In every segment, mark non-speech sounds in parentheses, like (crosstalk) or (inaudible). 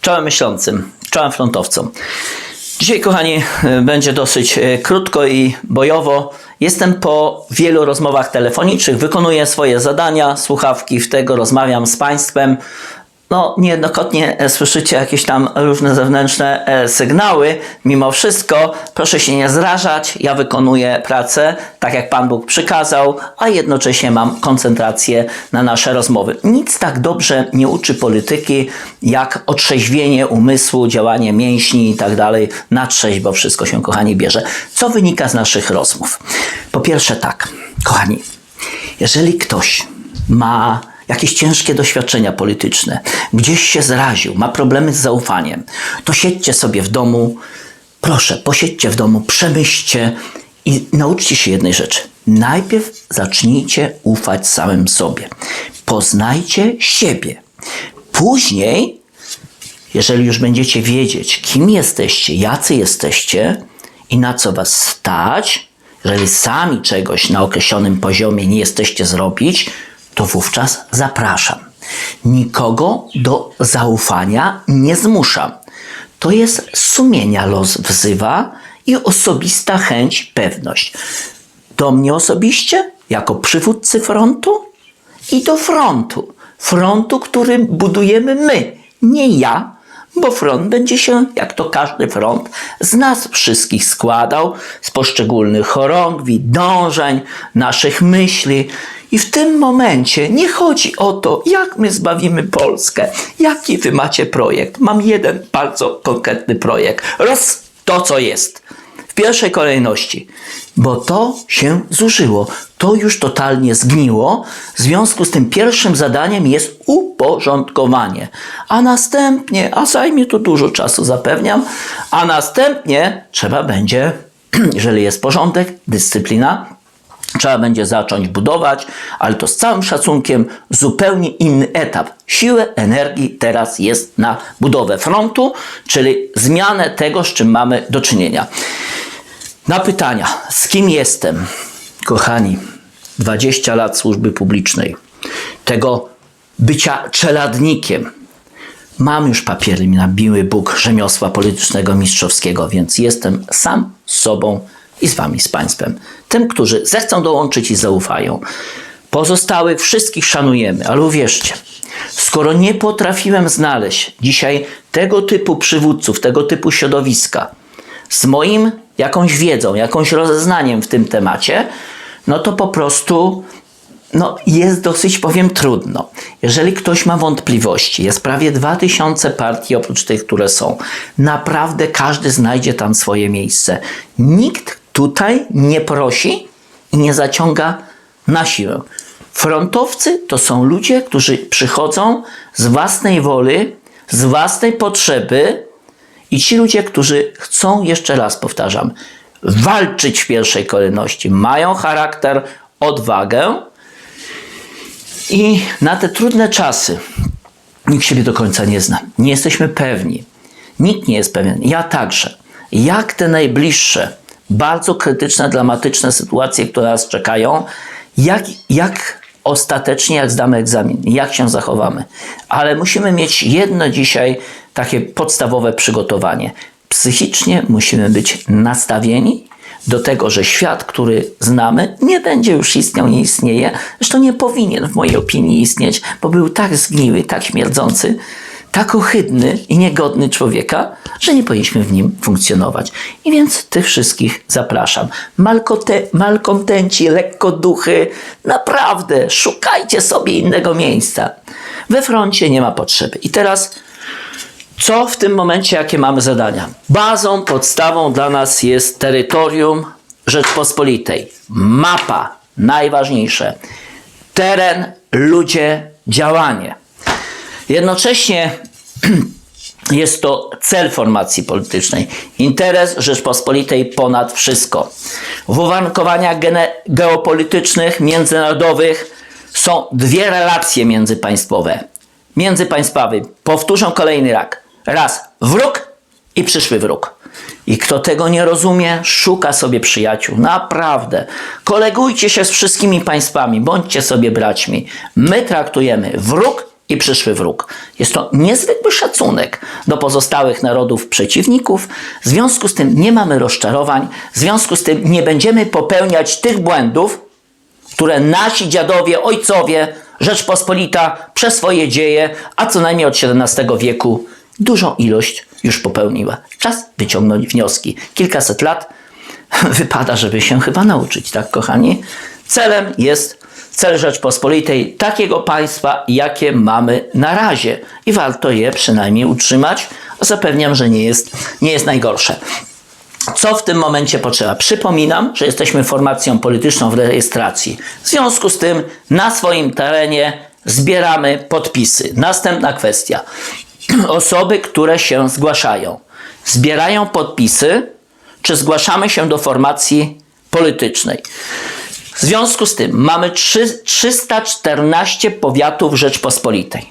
Czołem myślącym, czołem frontowcom. Dzisiaj, kochani, y, będzie dosyć y, krótko i bojowo. Jestem po wielu rozmowach telefonicznych, wykonuję swoje zadania, słuchawki w tego, rozmawiam z Państwem. No, niejednokrotnie e, słyszycie jakieś tam różne zewnętrzne e, sygnały. Mimo wszystko, proszę się nie zrażać. Ja wykonuję pracę tak, jak Pan Bóg przykazał, a jednocześnie mam koncentrację na nasze rozmowy. Nic tak dobrze nie uczy polityki, jak otrzeźwienie umysłu, działanie mięśni i tak dalej. Na trzeźwo wszystko się, kochani, bierze. Co wynika z naszych rozmów? Po pierwsze tak, kochani, jeżeli ktoś ma jakieś ciężkie doświadczenia polityczne, gdzieś się zraził, ma problemy z zaufaniem, to siedźcie sobie w domu, proszę, posiedźcie w domu, przemyślcie i nauczcie się jednej rzeczy. Najpierw zacznijcie ufać samym sobie. Poznajcie siebie. Później, jeżeli już będziecie wiedzieć, kim jesteście, jacy jesteście i na co was stać, jeżeli sami czegoś na określonym poziomie nie jesteście zrobić, to wówczas zapraszam. Nikogo do zaufania nie zmuszam. To jest sumienia los wzywa i osobista chęć, pewność. Do mnie osobiście, jako przywódcy frontu i do frontu. Frontu, który budujemy my, nie ja, bo front będzie się, jak to każdy front, z nas wszystkich składał, z poszczególnych chorągwi, dążeń, naszych myśli. I w tym momencie nie chodzi o to, jak my zbawimy Polskę, jaki wy macie projekt. Mam jeden bardzo konkretny projekt. Roz to, co jest. W pierwszej kolejności, bo to się zużyło. To już totalnie zgniło. W związku z tym pierwszym zadaniem jest uporządkowanie. A następnie, a zajmie to dużo czasu, zapewniam, a następnie trzeba będzie, (clears throat) jeżeli jest porządek, dyscyplina, Trzeba będzie zacząć budować, ale to z całym szacunkiem zupełnie inny etap. Siłę energii teraz jest na budowę frontu, czyli zmianę tego, z czym mamy do czynienia. Na pytania, z kim jestem? Kochani, 20 lat służby publicznej, tego bycia czeladnikiem. Mam już papiery na biły Bóg rzemiosła politycznego mistrzowskiego, więc jestem sam sobą i z wami, z państwem. Tym, którzy zechcą dołączyć i zaufają. Pozostałych wszystkich szanujemy, ale uwierzcie, skoro nie potrafiłem znaleźć dzisiaj tego typu przywódców, tego typu środowiska z moim jakąś wiedzą, jakąś rozeznaniem w tym temacie, no to po prostu no, jest dosyć, powiem, trudno. Jeżeli ktoś ma wątpliwości, jest prawie 2000 partii oprócz tych, które są. Naprawdę każdy znajdzie tam swoje miejsce. Nikt tutaj nie prosi i nie zaciąga na siłę. Frontowcy to są ludzie, którzy przychodzą z własnej woli, z własnej potrzeby i ci ludzie, którzy chcą, jeszcze raz powtarzam, walczyć w pierwszej kolejności, mają charakter, odwagę i na te trudne czasy nikt siebie do końca nie zna. Nie jesteśmy pewni. Nikt nie jest pewien. Ja także. Jak te najbliższe bardzo krytyczne, dramatyczne sytuacje, które nas czekają, jak, jak ostatecznie, jak zdamy egzamin, jak się zachowamy. Ale musimy mieć jedno dzisiaj takie podstawowe przygotowanie. Psychicznie musimy być nastawieni do tego, że świat, który znamy, nie będzie już istniał, nie istnieje. Zresztą nie powinien w mojej opinii istnieć, bo był tak zgniły, tak śmierdzący, tak ohydny i niegodny człowieka, że nie powinniśmy w nim funkcjonować. I więc tych wszystkich zapraszam. Malkote, malkontenci, lekkoduchy, naprawdę szukajcie sobie innego miejsca. We froncie nie ma potrzeby. I teraz co w tym momencie, jakie mamy zadania? Bazą, podstawą dla nas jest terytorium Rzeczpospolitej. Mapa, najważniejsze. Teren, ludzie, działanie. Jednocześnie (clears throat) jest to cel formacji politycznej. Interes Rzeczpospolitej ponad wszystko. W uwarunkowaniach geopolitycznych, międzynarodowych są dwie relacje międzypaństwowe. Międzypaństwowe. Powtórzę kolejny rak. Raz wróg i przyszły wróg. I kto tego nie rozumie, szuka sobie przyjaciół. Naprawdę. Kolegujcie się z wszystkimi państwami, bądźcie sobie braćmi. My traktujemy wróg i przyszły wróg. Jest to niezwykły szacunek do pozostałych narodów przeciwników. W związku z tym nie mamy rozczarowań, w związku z tym nie będziemy popełniać tych błędów, które nasi dziadowie, ojcowie, Rzeczpospolita przez swoje dzieje, a co najmniej od XVII wieku, dużą ilość już popełniła. Czas wyciągnąć wnioski. Kilkaset lat (laughs) wypada, żeby się chyba nauczyć, tak kochani? Celem jest cel Rzeczpospolitej takiego państwa, jakie mamy na razie i warto je przynajmniej utrzymać. Zapewniam, że nie jest, nie jest najgorsze. Co w tym momencie potrzeba? Przypominam, że jesteśmy formacją polityczną w rejestracji. W związku z tym na swoim terenie zbieramy podpisy. Następna kwestia. (clears throat) Osoby, które się zgłaszają, zbierają podpisy, czy zgłaszamy się do formacji politycznej. W związku z tym mamy trzy- 314 powiatów Rzeczpospolitej.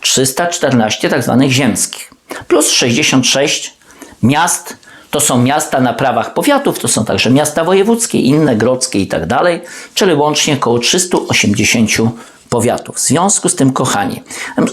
314 tak zwanych ziemskich, plus 66 miast. To są miasta na prawach powiatów, to są także miasta wojewódzkie, inne grodzkie i tak dalej, czyli łącznie około 380 powiatów. W związku z tym, kochani,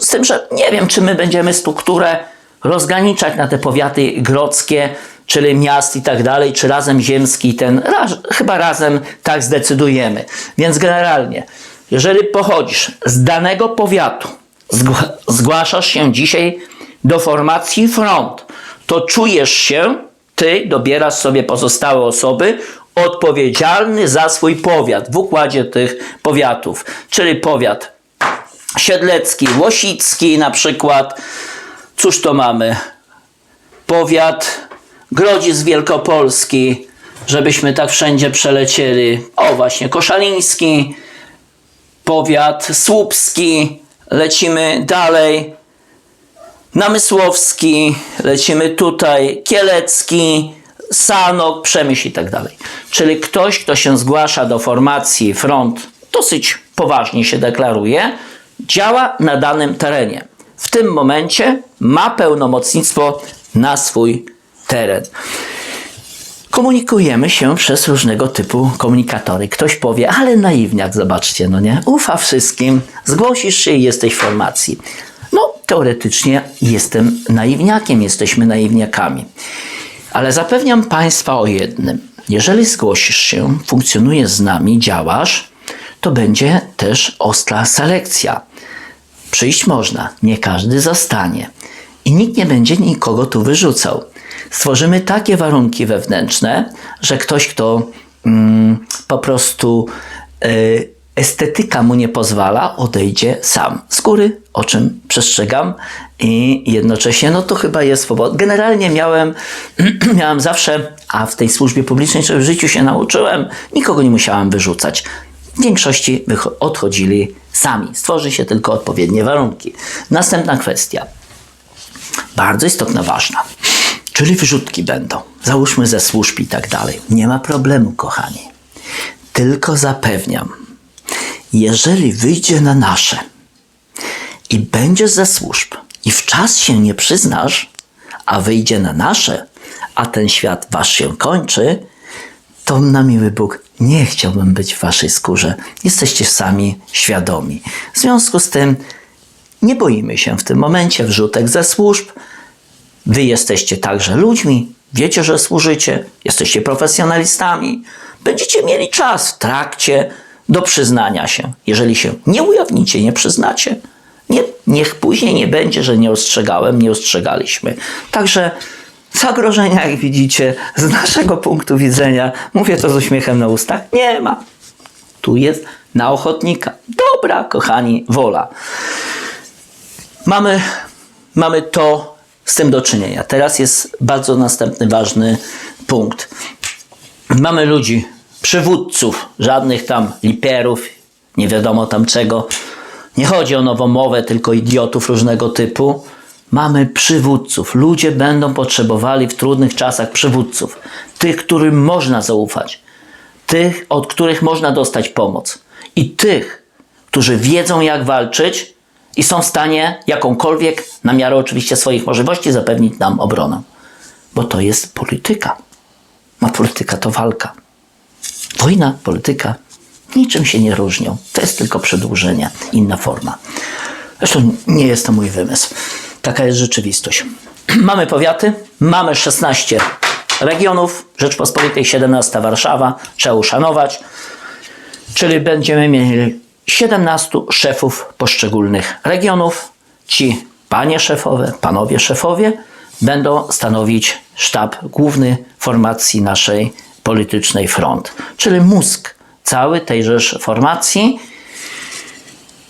z tym, że nie wiem, czy my będziemy strukturę rozgraniczać na te powiaty grodzkie, czyli miast i tak dalej, czy razem ziemski, ten, raz, chyba razem tak zdecydujemy. Więc generalnie, jeżeli pochodzisz z danego powiatu, zgła- zgłaszasz się dzisiaj do formacji front, to czujesz się, ty dobierasz sobie pozostałe osoby, odpowiedzialny za swój powiat w układzie tych powiatów, czyli powiat siedlecki, łosicki na przykład. Cóż to mamy? Powiat Grodzic Wielkopolski, żebyśmy tak wszędzie przelecieli. O, właśnie, Koszaliński, powiat słupski, lecimy dalej. Namysłowski, lecimy tutaj, Kielecki, Sanok, Przemyśl i tak dalej. Czyli ktoś, kto się zgłasza do formacji front, dosyć poważnie się deklaruje, działa na danym terenie. W tym momencie ma pełnomocnictwo na swój teren. Komunikujemy się przez różnego typu komunikatory. Ktoś powie, ale naiwniak, zobaczcie, no nie? Ufa wszystkim, zgłosisz się i jesteś w formacji. No, teoretycznie jestem naiwniakiem, jesteśmy naiwniakami. Ale zapewniam Państwa o jednym. Jeżeli zgłosisz się, funkcjonujesz z nami, działasz, to będzie też ostra selekcja. Przyjść można, nie każdy zostanie. I nikt nie będzie nikogo tu wyrzucał. Stworzymy takie warunki wewnętrzne, że ktoś, kto mm, po prostu y, estetyka mu nie pozwala, odejdzie sam z góry, o czym przestrzegam i jednocześnie, no to chyba jest swoboda. Generalnie miałem, (clears throat) miałem zawsze, a w tej służbie publicznej, czy w życiu się nauczyłem, nikogo nie musiałem wyrzucać. W większości odchodzili sami. Stworzy się tylko odpowiednie warunki. Następna kwestia bardzo istotna, ważna. Czyli wyrzutki będą. Załóżmy ze służb i tak dalej. Nie ma problemu, kochani. Tylko zapewniam, jeżeli wyjdzie na nasze i będziesz ze służb i w czas się nie przyznasz, a wyjdzie na nasze, a ten świat wasz się kończy, to na miły Bóg nie chciałbym być w waszej skórze. Jesteście sami świadomi. W związku z tym nie boimy się w tym momencie wrzutek ze służb. Wy jesteście także ludźmi, wiecie, że służycie, jesteście profesjonalistami. Będziecie mieli czas w trakcie do przyznania się. Jeżeli się nie ujawnicie, nie przyznacie, nie, niech później nie będzie, że nie ostrzegałem, nie ostrzegaliśmy. Także zagrożenia, jak widzicie, z naszego punktu widzenia, mówię to z uśmiechem na ustach, nie ma. Tu jest na ochotnika. Dobra, kochani, wola mamy, mamy to z tym do czynienia. Teraz jest bardzo następny ważny punkt. Mamy ludzi, przywódców, żadnych tam liperów, nie wiadomo tam czego. Nie chodzi o nową mowę, tylko idiotów różnego typu. Mamy przywódców. Ludzie będą potrzebowali w trudnych czasach przywódców. Tych, którym można zaufać. Tych, od których można dostać pomoc. I tych, którzy wiedzą, jak walczyć i są w stanie jakąkolwiek, na miarę oczywiście swoich możliwości, zapewnić nam obronę. Bo to jest polityka. A polityka to walka. Wojna, polityka niczym się nie różnią. To jest tylko przedłużenie, inna forma. Zresztą nie jest to mój wymysł. Taka jest rzeczywistość. (clears throat) Mamy powiaty, mamy 16 regionów Rzeczpospolitej, 17 Warszawa, trzeba uszanować. Czyli będziemy mieli 17 szefów poszczególnych regionów. Ci panie szefowe, panowie szefowie będą stanowić sztab główny formacji naszej politycznej front, czyli mózg cały tejże formacji.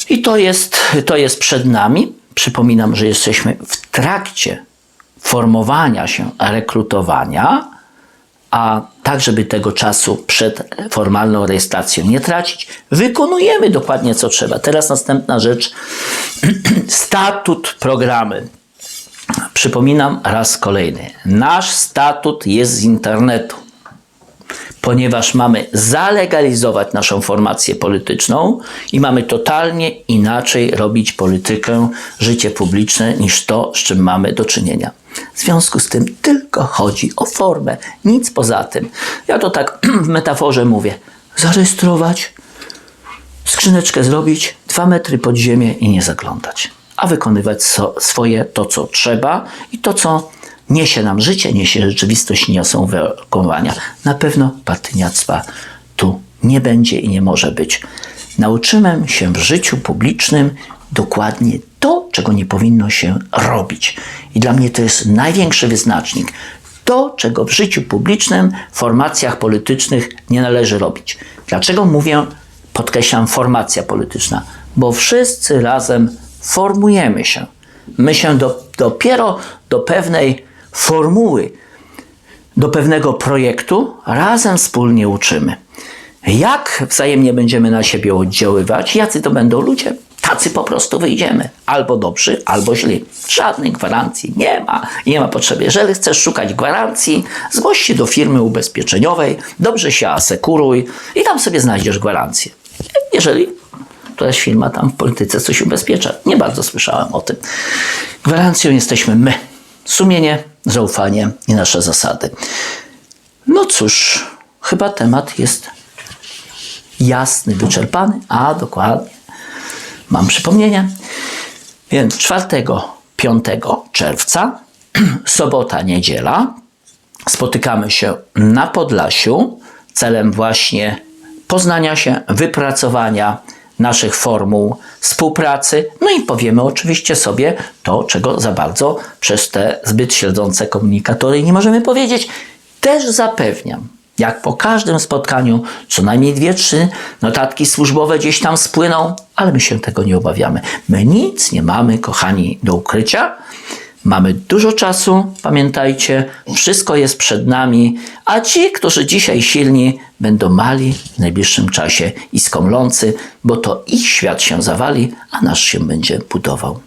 I to jest, to jest przed nami. Przypominam, że jesteśmy w trakcie formowania się, rekrutowania, a tak, żeby tego czasu przed formalną rejestracją nie tracić, wykonujemy dokładnie co trzeba. Teraz następna rzecz. (clears throat) Statut programy. Przypominam raz kolejny. Nasz statut jest z internetu ponieważ mamy zalegalizować naszą formację polityczną i mamy totalnie inaczej robić politykę, życie publiczne niż to, z czym mamy do czynienia. W związku z tym tylko chodzi o formę, nic poza tym. Ja to tak (clears throat) w metaforze mówię: zarejestrować, skrzyneczkę zrobić, dwa metry pod ziemię i nie zaglądać, a wykonywać so, swoje to, co trzeba i to, co niesie nam życie, niesie rzeczywistość, niosą wykonywania. Na pewno partyniactwa tu nie będzie i nie może być. Nauczymy się w życiu publicznym dokładnie to, czego nie powinno się robić. I dla mnie to jest największy wyznacznik. To, czego w życiu publicznym, w formacjach politycznych nie należy robić. Dlaczego mówię, podkreślam, formacja polityczna? Bo wszyscy razem formujemy się. My się do, dopiero do pewnej formuły, do pewnego projektu razem wspólnie uczymy. Jak wzajemnie będziemy na siebie oddziaływać, jacy to będą ludzie, tacy po prostu wyjdziemy. Albo dobrzy, albo źli. Żadnej gwarancji nie ma. Nie ma potrzeby. Jeżeli chcesz szukać gwarancji, zgłoś się do firmy ubezpieczeniowej, dobrze się asekuruj i tam sobie znajdziesz gwarancję. Jeżeli któraś firma tam w polityce coś ubezpiecza. Nie bardzo słyszałem o tym. Gwarancją jesteśmy my. Sumienie, zaufanie i nasze zasady. No cóż, chyba temat jest jasny, wyczerpany, a dokładnie mam przypomnienie. Więc 4-5 czerwca, (clears throat) sobota, niedziela, spotykamy się na Podlasiu celem właśnie poznania się, wypracowania naszych formuł współpracy. No i powiemy oczywiście sobie to, czego za bardzo przez te zbyt śledzące komunikatory nie możemy powiedzieć. Też zapewniam, jak po każdym spotkaniu, co najmniej dwie, trzy notatki służbowe gdzieś tam spłyną, ale my się tego nie obawiamy. My nic nie mamy, kochani, do ukrycia. Mamy dużo czasu, pamiętajcie, wszystko jest przed nami, a ci, którzy dzisiaj silni, będą mali w najbliższym czasie i skomlący, bo to ich świat się zawali, a nasz się będzie budował.